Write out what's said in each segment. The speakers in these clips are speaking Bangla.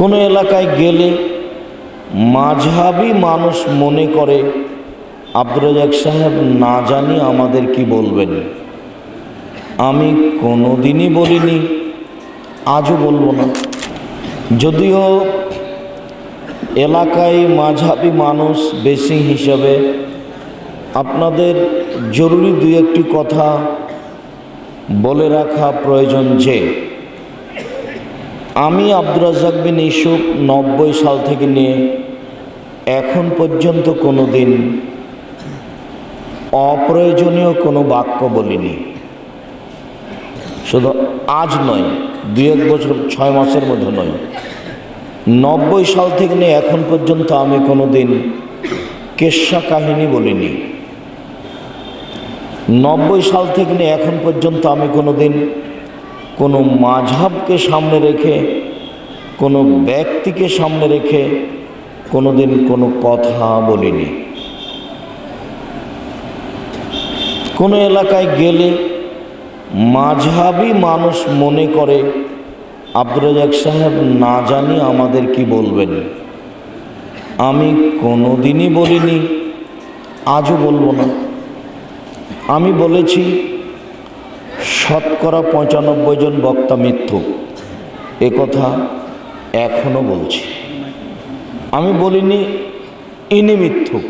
কোনো এলাকায় গেলে মাঝহাবি মানুষ মনে করে, আব্দুর রাজাক সাহেব না জানি আমাদের কি বলবেন। আমি কোনো দিনই বলিনি, আজও বলব না। যদিও এলাকায় মাঝহাবি মানুষ বেশি হিসাবে, আপনাদের জরুরি দুই একটি কথা বলে রাখা প্রয়োজন যে আমি আব্দুর রাজ্জাক বিন ইসুফ নব্বই সাল থেকে নিয়ে এখন পর্যন্ত কোনো দিন অপ্রয়োজনীয় কোনো বাক্য বলিনি। শুধু আজ নয়, দুই এক বছর, ছয় মাসের মধ্যে নয়। নব্বই সাল থেকে নিয়ে এখন পর্যন্ত আমি কোনো দিন কেশা কাহিনী বলিনি। নব্বই সাল থেকে নিয়ে এখন পর্যন্ত আমি কোনো দিন কোনো মাঝহাবকে সামনে রেখে, কোনো ব্যক্তিকে সামনে রেখে কোনো দিন কোনো কথা বলিনি। কোনো এলাকায় গেলে মাঝহাবি মানুষ মনে করে, আব্দুর রাজাক সাহেব না জানি আমাদের কি বলবেন। আমি কোনো দিনই বলিনি, আজও বলব না। আমি বলেছি শতকরা পঁচানব্বই জন বক্তা মিথ্যু। এ কথা এখনও বলছি। আমি বলিনি ইনি মিথ্যু।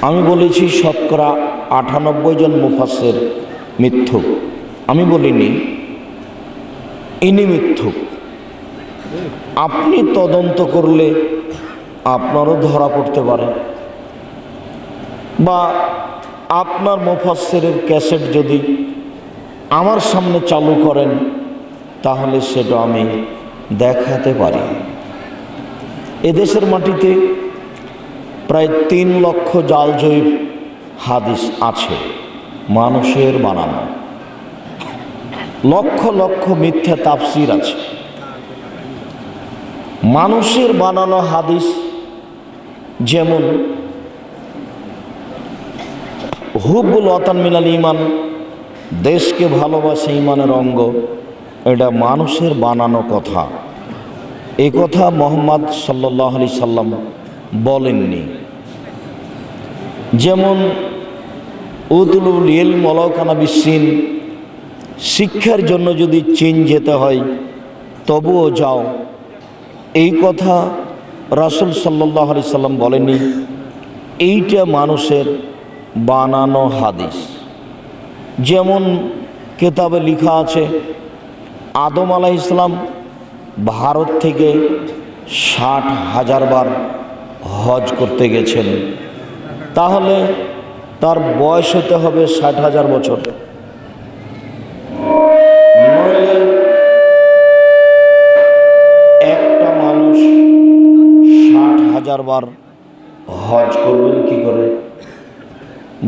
আমি বলেছি শতকরা আটানব্বই জন মুফাসের মিথ্যু। আমি বলিনি ইনি মিথ্যু। আপনি তদন্ত করলে আপনারও ধরা পড়তে পারে। বা আপনার মুফাসের ক্যাসেট যদি আমার সামনে চালু করেন, তাহলে সেটা আমি দেখাতে পারি। এদেশের মাটিতে প্রায় তিন লক্ষ জাল জৈব হাদিস আছে, মানুষের বানানো। লক্ষ লক্ষ মিথ্যা তাফসির আছে। মানুষের বানানো হাদিস যেমন হুব্বুল ওয়াতান মিনাল ইমান দেশকে ভালোবাসে ইমানের অঙ্গ। এটা মানুষের বানানো কথা। এ কথা মোহাম্মদ সাল্লাহ আলি সাল্লাম বলেননি। যেমন উতুলুল ইল মলকানা বিসিন শিক্ষার জন্য যদি চীন যেতে হয়, তবুও যাও। এই কথা রাসুল সাল্লাহ আলি সাল্লাম বলেনি এইটা মানুষের বানানো হাদিস। যেমন কেতাবে লেখা আছে, আদম আলাহ ইসলাম ভারত থেকে ষাট হাজার বার হজ করতে গেছেন। তাহলে তার বয়স হতে হবে ষাট হাজার বছর। একটা মানুষ ষাট হাজার বার হজ করবেন কি করে?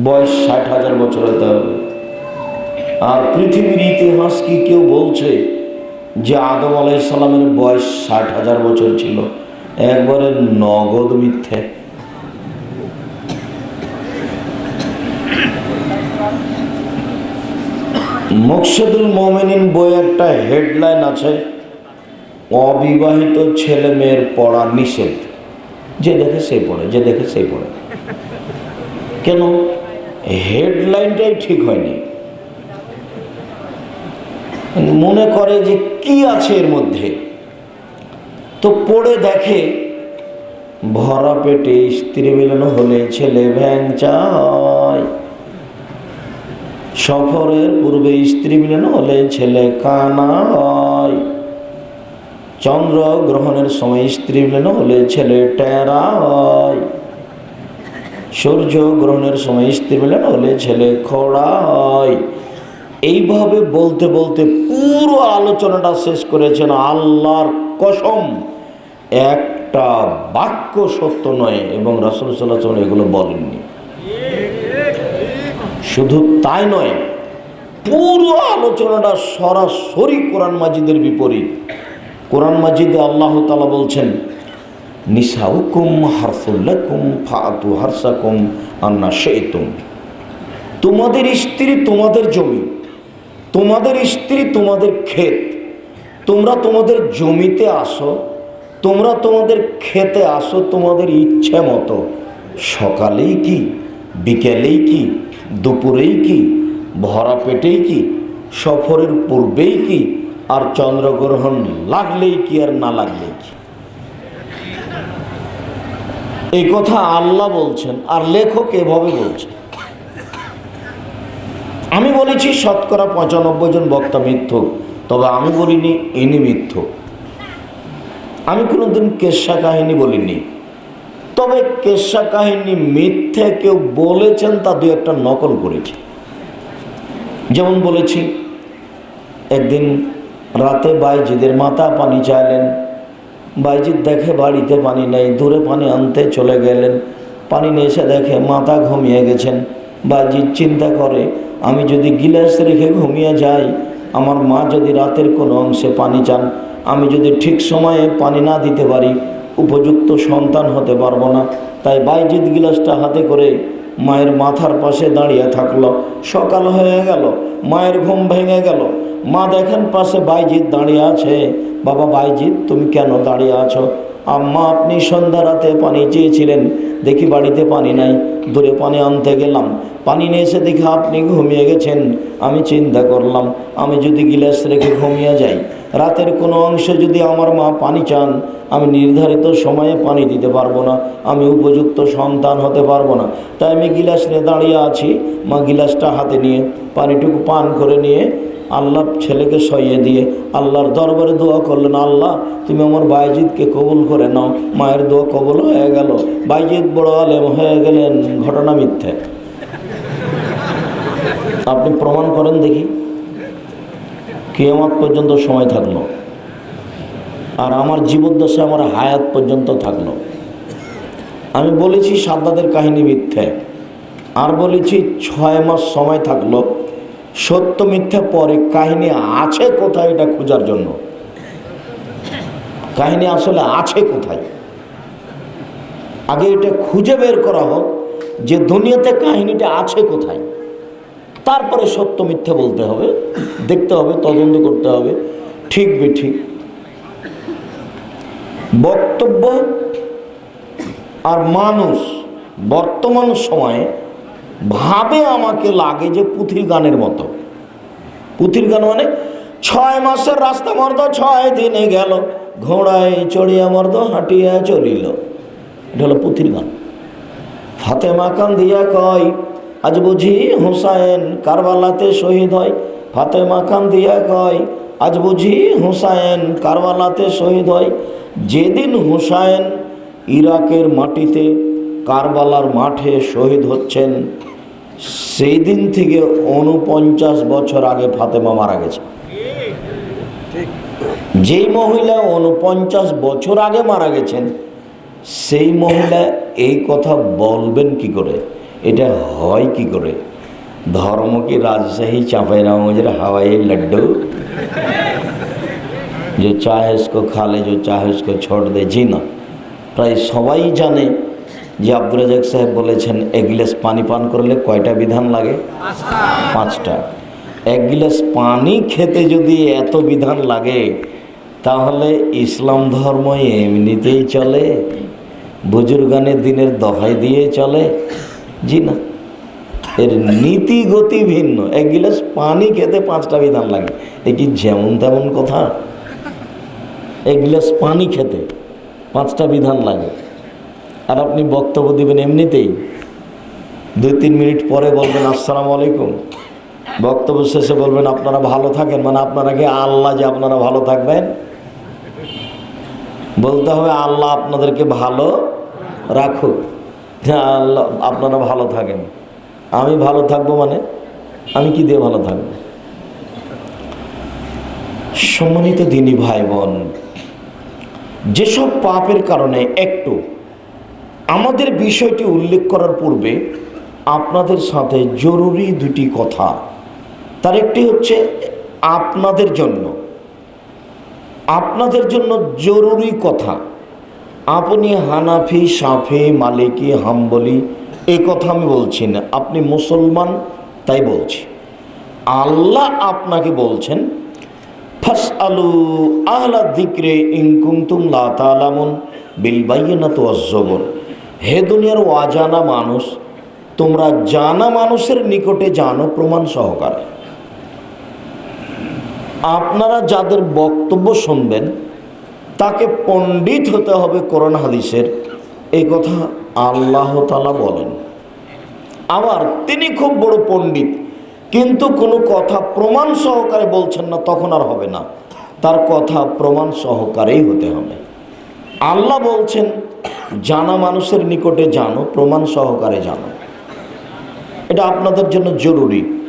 বয়স ষাট হাজার বছর হতে হবে। আর পৃথিবীর ইতিহাস কি কেউ বলছে যে আদম আলাইসাল্লামের বয়স ষাট হাজার বছর ছিল? একবারে নগদ মিথ্যে। মকসুদুল মোমেনিন বই একটা হেডলাইন আছে, অবিবাহিত ছেলে মেয়ের পড়া নিষেধ। যে দেখে সে পড়ে, যে দেখে সে পড়ে। কেন? হেডলাইনটাই ঠিক হয়নি। মনে করে যে কি আছে এর মধ্যে। তো পড়ে দেখে ভরা পেটে স্ত্রী মিলন হলে ছেলে ভ্যাং চায়। সফরের পূর্বে স্ত্রী মিলন হলে ছেলে কানা হয় চন্দ্র গ্রহণের সময় স্ত্রী মিলন হলে ছেলে টেরা হয় সূর্য গ্রহণের সময় স্ত্রী মিলন হলে ছেলে খোড়া হয় এইভাবে বলতে বলতে পুরো আলোচনাটা শেষ করেছেন আল্লাহর কসম। একটা বাক্য সত্য নয় এবং রাসুল সাল্লাহ এগুলো বলেননি। শুধু তাই নয়, পুরো আলোচনাটা সরাসরি কোরআন মাজিদের বিপরীত। কোরআন মাজিদে আল্লাহ তালা বলছেন নিসাউকুম হারফুল্লাকুম ফাতু হারসাকুম, আন্না শেতুম তোমাদের স্ত্রী তোমাদের জমি, তোমাদের স্ত্রী তোমাদের ক্ষেত, তোমরা তোমাদের জমিতে আসো, তোমরা তোমাদের খেতে আসো, তোমাদের ইচ্ছে মতো। সকালেই কি, বিকেলেই কি, দুপুরেই কি, ভরা পেটেই কি, সফরের পূর্বেই কি, আর চন্দ্রগ্রহণ লাগলেই কি আর না লাগলেই কি? এই কথা আল্লাহ বলছেন আর লেখক এভাবে বলছেন। আমি বলেছি শতকরা পঁচানব্বই জন বক্তা মিথ্যুক, তবে আমি বলিনি ইনি মিথ্যুক। আমি কোনোদিন কেশা কাহিনী বলিনি। তবে কেশা কাহিনী মিথ্যে কেউ বলেছেন তা দু একটা নকল করেছে। যেমন বলেছি, একদিন রাতে বাইজিদের মাথা পানি চাইলেন বাইজিৎ দেখে বাড়িতে পানি নেই, দূরে পানি আনতে চলে গেলেন। পানি নিয়ে এসে দেখে মাথা ঘুমিয়ে গেছেন। বাইজিৎ চিন্তা করে, আমি যদি গিলাস রেখে ঘুমিয়ে যাই, আমার মা যদি রাতের কোনো অংশে পানি চান, আমি যদি ঠিক সময়ে পানি না দিতে পারি, উপযুক্ত সন্তান হতে পারব না। তাই বাইজিৎ গিলাসটা হাতে করে মায়ের মাথার পাশে দাঁড়িয়ে থাকল। সকাল হয়ে গেল, মায়ের ঘুম ভেঙে গেল। মা দেখেন পাশে বাইজিৎ দাঁড়িয়ে আছে। বাবা বাইজিৎ, তুমি কেন দাঁড়িয়ে আছো? আম্মা, আপনি সন্ধ্যা রাতে পানি চেয়েছিলেন। দেখি বাড়িতে পানি নাই। দূরে পানি আনতে গেলাম। পানি নিয়ে এসে দেখি আপনি ঘুমিয়ে গেছেন। আমি চিন্তা করলাম, আমি যদি গিলাস রেখে ঘুমিয়ে যাই, রাতের কোনো অংশে যদি আমার মা পানি চান, আমি নির্ধারিত সময়ে পানি দিতে পারব না। আমি উপযুক্ত সন্তান হতে পারব না। তাই আমি গিলাস নিয়ে দাঁড়িয়ে আছি। মা গিলাসটা হাতে নিয়ে পানিটুকু পান করে নিয়ে আল্লাহ ছেলেকে সইয়ে দিয়ে আল্লাহর দরবারে দোয়া করলেন, আল্লাহ, তুমি আমার বাইজিৎকে কবুল করে নাও। মায়ের দোয়া কবুল হয়ে গেল। বাইজিৎ বড় আলেম হয়ে গেলেন, ঘটনা মিথ্যে। আপনি প্রমাণ করেন দেখি। কেয়ামত পর্যন্ত সময় থাকল। আর আমার জীবদ্দশা আমার হায়াত পর্যন্ত থাকল। আমি বলেছি সাদ্দাদের কাহিনী মিথ্যে। আর বলেছি ছয় মাস সময় থাকল। সত্য মিথ্যা পরে কাহিনী আছে কোথায় এটা খোঁজার জন্য? কাহিনী আসলে আছে কোথায়? আগে এটা খুঁজে বের করা হোক যে দুনিয়াতে কাহিনীটা আছে কোথায়। তারপরে সত্য মিথ্যে বলতে হবে, দেখতে হবে, তদন্ত করতে হবে, ঠিক বে ঠিক বক্তব্য আর মানুষ বর্তমান সময়ে ভাবে আমাকে লাগে যে পুঁথির গানের মতো। পুঁথির গান মানে ছয় মাসের রাস্তা মর্দ ছয় দিনে গেল, ঘোড়ায় চড়িয়া মর্দ হাঁটিয়া চলিল। এটা হলো পুঁথির গান। ফাতেমা কান্দিয়া কয়, আজ বুঝি হুসাইন কারবালাতে শহীদ হয়? ফাতেমা কান্দিয়া কয়, আজ বুঝি হুসাইন কারবালাতে শহীদ হয়? যেদিন হুসাইন ইরাকের মাটিতে কারবালার মাঠে শহীদ হচ্ছেন। সেই দিন থেকে উনপঞ্চাশ বছর আগে ফাতেমা মারা গেছে। যেই মহিলা উনপঞ্চাশ বছর আগে মারা গেছেন, সেই মহিলা এই কথা বলবেন কি করে? এটা হয় কি করে? ধর্ম কি রাজশাহী চাঁপাইনগঞ্জের হাওয়াই লাড্ডু? যে চাহেসকো খালে, যে চাহেসকো ছোট দে, জি না। প্রায় সবাই জানে যে আব্দুল রাজাক সাহেব বলেছেন, এক গিলাস পানি পান করলে কয়টা বিধান লাগে? পাঁচটা। এক গিলাস পানি খেতে যদি এত বিধান লাগে, তাহলে ইসলাম ধর্ম এমনিতেই চলে বুজুর্গানের দিনের দহাই দিয়ে চলে। জি না। এর নীতি গতি ভিন্ন। এক গিলাস পানি খেতে পাঁচটা বিধান লাগে। এ কি যেমন তেমন কথা? এক গিলাস পানি খেতে পাঁচটা বিধান লাগে। আর আপনি বক্তব্য দিবেন এমনিতেই। দুই, তিন মিনিট পরে বলবেন, আসসালামু আলাইকুম। বক্তব্য শেষে বলবেন, আপনারা ভালো থাকেন। মানে আপনারা কি আল্লাহ যে আপনারা ভালো থাকবেন? বলতে হবে, আল্লাহ আপনাদেরকে ভালো রাখুক। আল্লাহ আপনারা ভালো থাকেন। আমি ভালো থাকব মানে? আমি কি দিয়ে ভালো থাকব? সম্মানিত দিনী ভাই বোন, যেসব পাপের কারণে একটু আমাদের বিষয়টি উল্লেখ করার পূর্বে আপনাদের সাথে জরুরি দুটি কথা। তার একটি হচ্ছে আপনাদের জন্য। আপনাদের জন্য জরুরি কথা। আপনি হানাফি, সাফি, মালিকি, হাম্বলি, এ কথা আমি বলছি না। আপনি মুসলমান, তাই বলছি। আল্লাহ আপনাকে বলছেন ফাস আলু আহলা দিক্রে ইনকুমতুম লা তালামুন বিল বাইয়িনাতি ওয়াজ জবর হে দুনিয়ার অজানা মানুষ, তোমরা জানা মানুষের নিকটে জানো প্রমাণ সহকারে। আপনারা যাদের বক্তব্য শুনবেন, তাকে পণ্ডিত হতে হবে কোরআন হাদিসের। এই কথা আল্লাহ তালা বলেন। আবার তিনি খুব বড় পণ্ডিত, কিন্তু কোনো কথা প্রমাণ সহকারে বলছেন না, তখন আর হবে না। তার কথা প্রমাণ সহকারেই হতে হবে। আল্লাহ বলছেন জানা মানুষের নিকটে জানো, প্রমাণ সহকারে জানো। এটা আপনাদের জন্য জরুরি।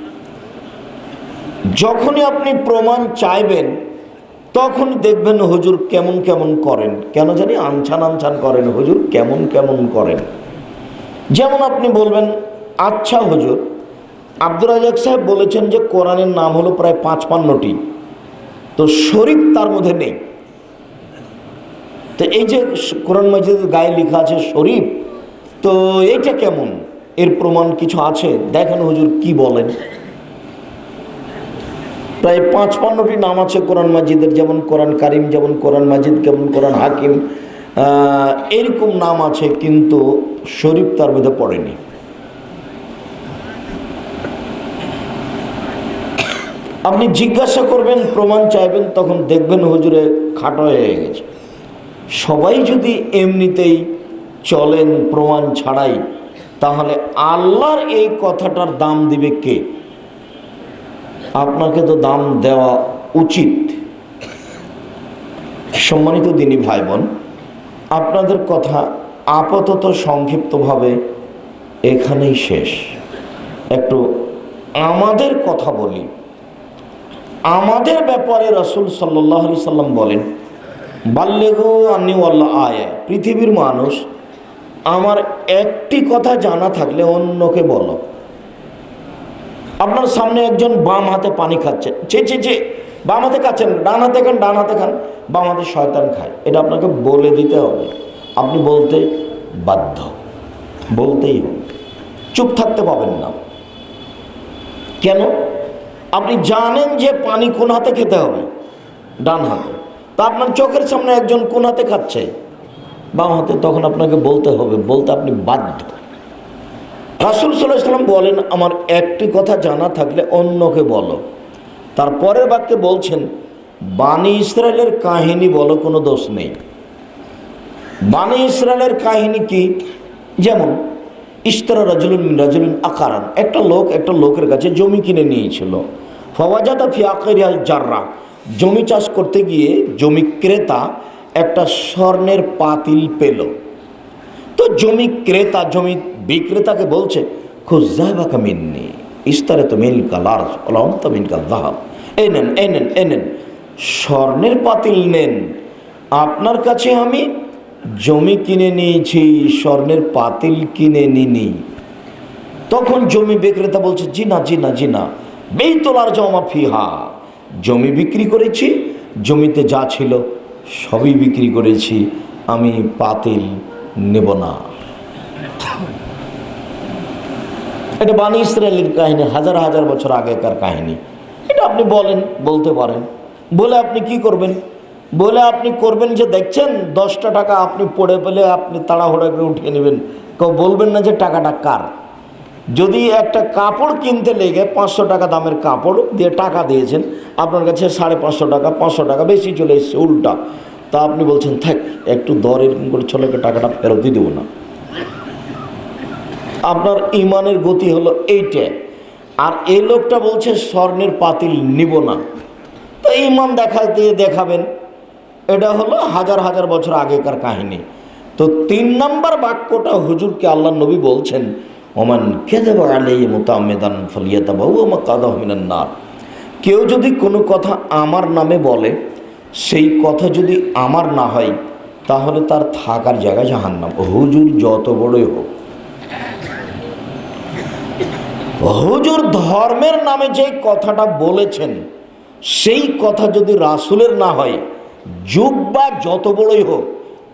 যখনই আপনি প্রমাণ চাইবেন, তখন দেখবেন হুজুর কেমন কেমন করেন। কেন জানি আনছান আনছান করেন হুজুর, কেমন কেমন করেন। যেমন আপনি বলবেন আচ্ছা হুজুর, আব্দুর রাজাক সাহেব বলেছেন যে কোরআনের নাম হলো প্রায় পাঁচ পান্নটি তো শরীফ তার মধ্যে নেই। তো এই যে কোরআন মসজিদের গায়ে লেখা আছে শরীফ, তো এইটা কেমন? এর প্রমাণ কিছু আছে? দেখেন হুজুর কি বলেন। প্রায় পাঁচ পান্নটি নাম আছে কোরআন মাজিদের, যেমন কোরআন কারিম, যেমন কোরআন মাজিদ, যেমন কোরআন হাকিম। এরকম নাম আছে কিন্তু শরীফ তার মধ্যে পড়েনি। আপনি জিজ্ঞাসা করবেন, প্রমাণ চাইবেন, তখন দেখবেন হুজুরে খাটো হয়ে গেছে। সবাই যদি এমনিতেই চলেন প্রমাণ ছাড়াই, তাহলে আল্লাহর এই কথাটার দাম দিবে কে? আপনাকে তো দাম দেওয়া উচিত। সম্মানিত দিনী ভাই বোন আপনাদের কথা আপাতত সংক্ষিপ্তভাবে এখানেই শেষ। একটু আমাদের কথা বলি। আমাদের ব্যাপারে রসুল সাল্লাহ সাল্লাম বলেন বাল্যগো আন্নি আল্লাহ আয়া, পৃথিবীর মানুষ, আমার একটি কথা জানা থাকলে অন্যকে বলো। আপনার সামনে একজন বাম হাতে পানি খাচ্ছে। চে চে চে বাম হাতে খাচ্ছেন, ডান হাতে খান, ডান হাতে খান, বাম হাতে শয়তান খায়। এটা আপনাকে বলে দিতে হবে। আপনি বলতে বাধ্য, বলতেই হবে। চুপ থাকতে পাবেন না। কেন? আপনি জানেন যে পানি কোন হাতে খেতে হবে? ডান হাতে। তা আপনার চোখের সামনে একজন কোন হাতে খাচ্ছে? বাম হাতে তখন আপনাকে বলতে হবে, বলতে আপনি বাধ্য। রাসুল সাল্লাহ সাল্লাম বলেন, আমার একটি কথা জানা থাকলে অন্যকে বলো। তার পরের বাক্যে বলছেন বাণী ইসরায়েলের কাহিনী বলো, কোনো দোষ নেই। বাণী ইসরায়েলের কাহিনী কি? যেমন ইস্তারা রাজুলুন রাজুলুন আকারান। একটা লোক একটা লোকের কাছে জমি কিনে নিয়েছিল। ফওয়াজাদা ফি আকেরিয়াল জাররা। জমি চাষ করতে গিয়ে জমি ক্রেতা একটা স্বর্ণের পাতিল পেল। তো জমি ক্রেতা, জমি বিক্রেতাকে বলছে খুজাবাকা ইস্তারে তো মিল কালার অলম তো মিন কাল দাহাব এই নেন এই নেন, স্বর্ণের পাতিল নেন। আপনার কাছে আমি জমি কিনে নিয়েছি, স্বর্ণের পাতিল কিনে নিনি তখন জমি বিক্রেতা বলছে জি না জি না জি না বেতলার জমা ফিহা। জমি বিক্রি করেছি, জমিতে যা ছিল সবই বিক্রি করেছি, আমি পাতিল নেব না। এটা বাণী ইসরায়েলের কাহিনী, হাজার হাজার বছর আগেকার কাহিনী। এটা আপনি বলেন, বলতে পারেন। বলে আপনি কি করবেন? বলে আপনি করবেন যে, দেখছেন, দশটা টাকা আপনি পড়ে পেলে আপনি তাড়াহুড়া করে উঠিয়ে নেবেন। কেউ বলবেন না যে, টাকাটা কার? যদি একটা কাপড় কিনতে লেগে পাঁচশো টাকা দামের কাপড় দিয়ে টাকা দিয়েছেন, আপনার কাছে সাড়ে পাঁচশো টাকা পাঁচশো টাকা বেশি চলে এসছে, উল্টা। তা আপনি বলছেন, থাক, একটু দর এরকম করে ছেলেকে টাকাটা ফেরতই দেবো না। আপনার ইমানের গতি হলো এইটা। আর এই লোকটা বলছে, স্বর্ণের পাতিল নিব না। তো ইমান দেখা দিয়ে দেখাবেন, এটা হলো হাজার হাজার বছর আগেকার কাহিনী। তো তিন নাম্বার বাক্যটা হুজুরকে আল্লাহ নবী বলছেন ওমান খেদেব আলাই মোতামেদান ফলিয়াতা বাবু আমার কাদা হমিনান্নার কেউ যদি কোনো কথা আমার নামে বলে, সেই কথা যদি আমার না হয়, তাহলে তার থাকার জায়গা জাহান্নাম। হুজুর যত বড়ই হোক। হুজুর ধর্মের নামে যে কথাটা বলেছেন, সেই কথা যদি রাসুলের না হয় যুগ বা যত বড়ই হোক,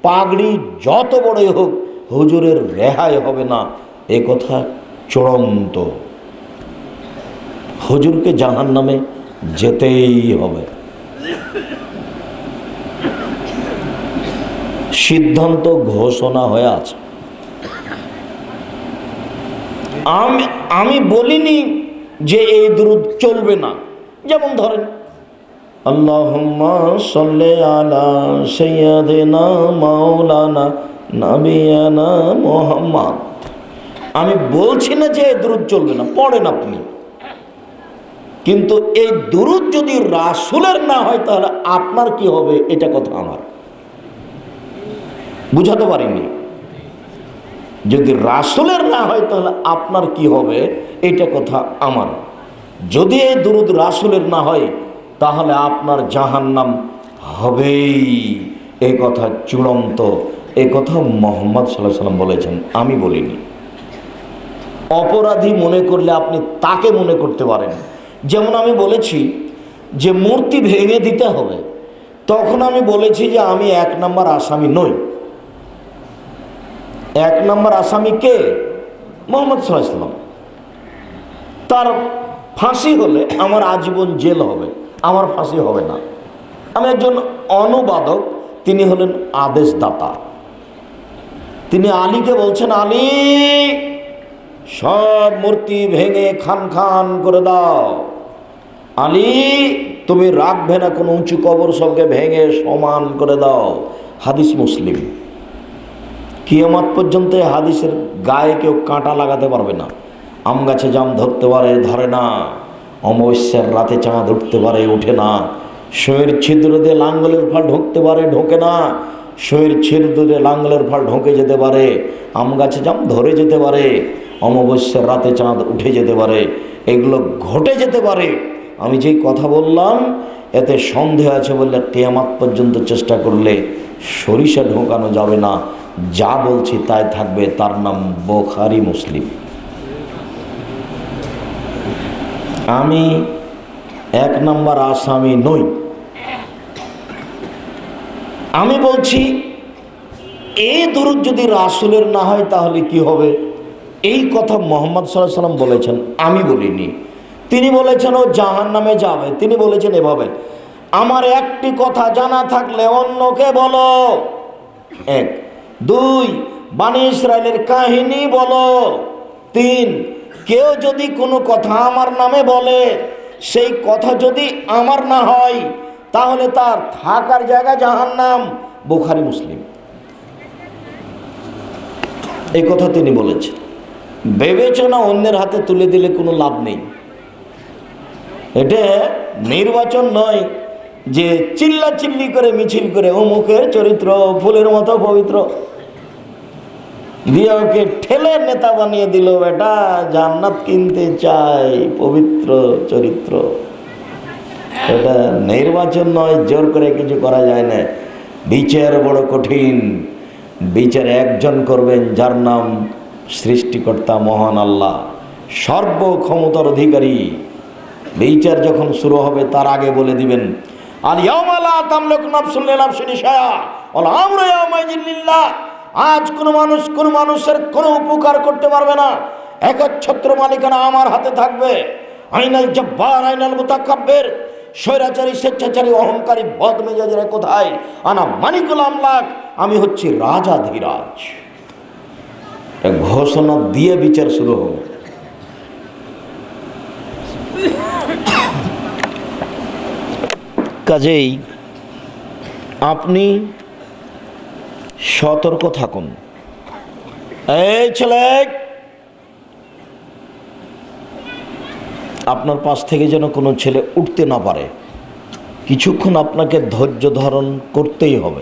পাগড়ি যত বড়ই হোক, হুজুরের রেহাই হবে না। এ কথা চূড়ান্ত। হুজুরকে জাহান নামে যেতেই হবে। সিদ্ধান্ত ঘোষণা হয়ে আছে। আমি আমি বলিনি যে এই দূরত চলবে না। যেমন ধরেন সাল্লি আলা মাওলানা মুহাম্মদ। আমি বলছি না যে দূরত চলবে না, পড়েন আপনি। কিন্তু এই দূরত যদি রাসুলের না হয়, তাহলে আপনার কি হবে? এটা কথা আমার। বুঝাতে পারিনি। যদি রাসুলের না হয়, তাহলে আপনার কি হবে? এটা কথা আমার। যদি এই দুরুদ রাসুলের না হয়, তাহলে আপনার জাহান্নাম হবেই। এ কথা চূড়ান্ত। এ কথা মোহাম্মদ সাল্লাহ সাল্লাম বলেছেন। আমি বলিনি। অপরাধী মনে করলে আপনি তাকে মনে করতে পারেন। যেমন আমি বলেছি যে মূর্তি ভেঙে দিতে হবে, তখন আমি বলেছি যে আমি এক নম্বর আসামি নই। এক নম্বর আসামি কে? মোহাম্মদ সাল্লাম তার ফাঁসি হলে আমার আজীবন জেল হবে, আমার ফাঁসি হবে না। আমি একজন অনুবাদক, তিনি হলেন আদেশদাতা। তিনি আলীকে বলছেন, আলী সব মূর্তি ভেঙে খান খান করে দাও। আলী, তুমি রাখবে না কোনো উঁচু কবর সবকে ভেঙে সমান করে দাও। হাদিস মুসলিম। কিয়ামাত পর্যন্ত হাদিসের গায়ে কেউ কাঁটা লাগাতে পারবে না। আম গাছে জাম ধরতে পারে, ধরে না। অমাবস্যার রাতে চাঁদ উঠতে পারে ওঠে না। শয়ের ছিদ্র দিয়ে লাঙ্গলের ফল ঢুকতে পারে, ঢোকে না। শয়ের ছিদ্র দিয়ে লাঙ্গলের ফল ঢোকে যেতে পারে। আম গাছে জাম ধরে যেতে পারে। অমাবস্যার রাতে চাঁদ উঠে যেতে পারে, এগুলো ঘটে যেতে পারে। আমি যেই কথা বললাম, এতে সন্দেহ আছে বললে কেয়ামাত পর্যন্ত চেষ্টা করলে সরিষা ঢোকানো যাবে না। যা বলছি তাই থাকবে, তার নাম বোখারি মুসলিম। আমি এক নম্বর আসামি নই। আমি বলছি এই দরুদ যদি রাসুলের না হয় তাহলে কি হবে? এই কথা মোহাম্মদ সাল্লাহ সাল্লাম বলেছেন, আমি বলিনি। তিনি বলেছেন, ও জাহান নামে যাবে। তিনি বলেছেন এভাবে, আমার একটি কথা জানা থাকলে অন্যকে বলো। এক। দুই বাণী ইসরায়েলের কাহিনী বলো। তিন, কেউ যদি কোনো কথা আমার নামে বলে, সেই কথা যদি আমার না হয়, তাহলে তার থাকার জায়গা জাহান্নাম, বুখারি, মুসলিম। এই কথা তিনি বলেছেন। বিবেচনা অন্যের হাতে তুলে দিলে কোনো লাভ নেই। এটা নির্বাচন নয় যে চিল্লা চিল্লি করে, মিছিল করে, অমুকের চরিত্র, ফুলের মতো পবিত্র। দিয়ে ওকে ঠেলে নেতা বানিয়ে দিল, বেটা, জান্নাত কিনতে চাই, পবিত্র চরিত্র। এটা নির্বাচন নয়, জোর করে কিছু করা যায় না। বিচার বড় কঠিন। বিচার একজন করবেন, যার নাম সৃষ্টিকর্তা মহান আল্লাহ, সর্বক্ষমতার অধিকারী। বিচার যখন শুরু হবে, তার আগে বলে দিবেন আর তামলক আজ কোনো মানুষ কোনো মানুষের কোনো উপকার করতে পারবে না। একচ্ছত্র মালিকানা আমার হাতে থাকবে। আইনাল জব্বার, আইনাল মুতাকাব্বের, স্বৈরাচারী, স্বেচ্ছাচারী, অহংকারী, বদমেজাজেরা কোথায়? আনা মানিকুল আমলাক, আমি হচ্ছি রাজা ধীরাজ। ঘোষণা দিয়ে বিচার শুরু হবে। কাজেই আপনি সতর্ক থাকুন। এই ছেলে, আপনার পাশ থেকে যেন কোনো ছেলে উঠতে না পারে। কিছুক্ষণ আপনাকে ধৈর্য ধারণ করতেই হবে।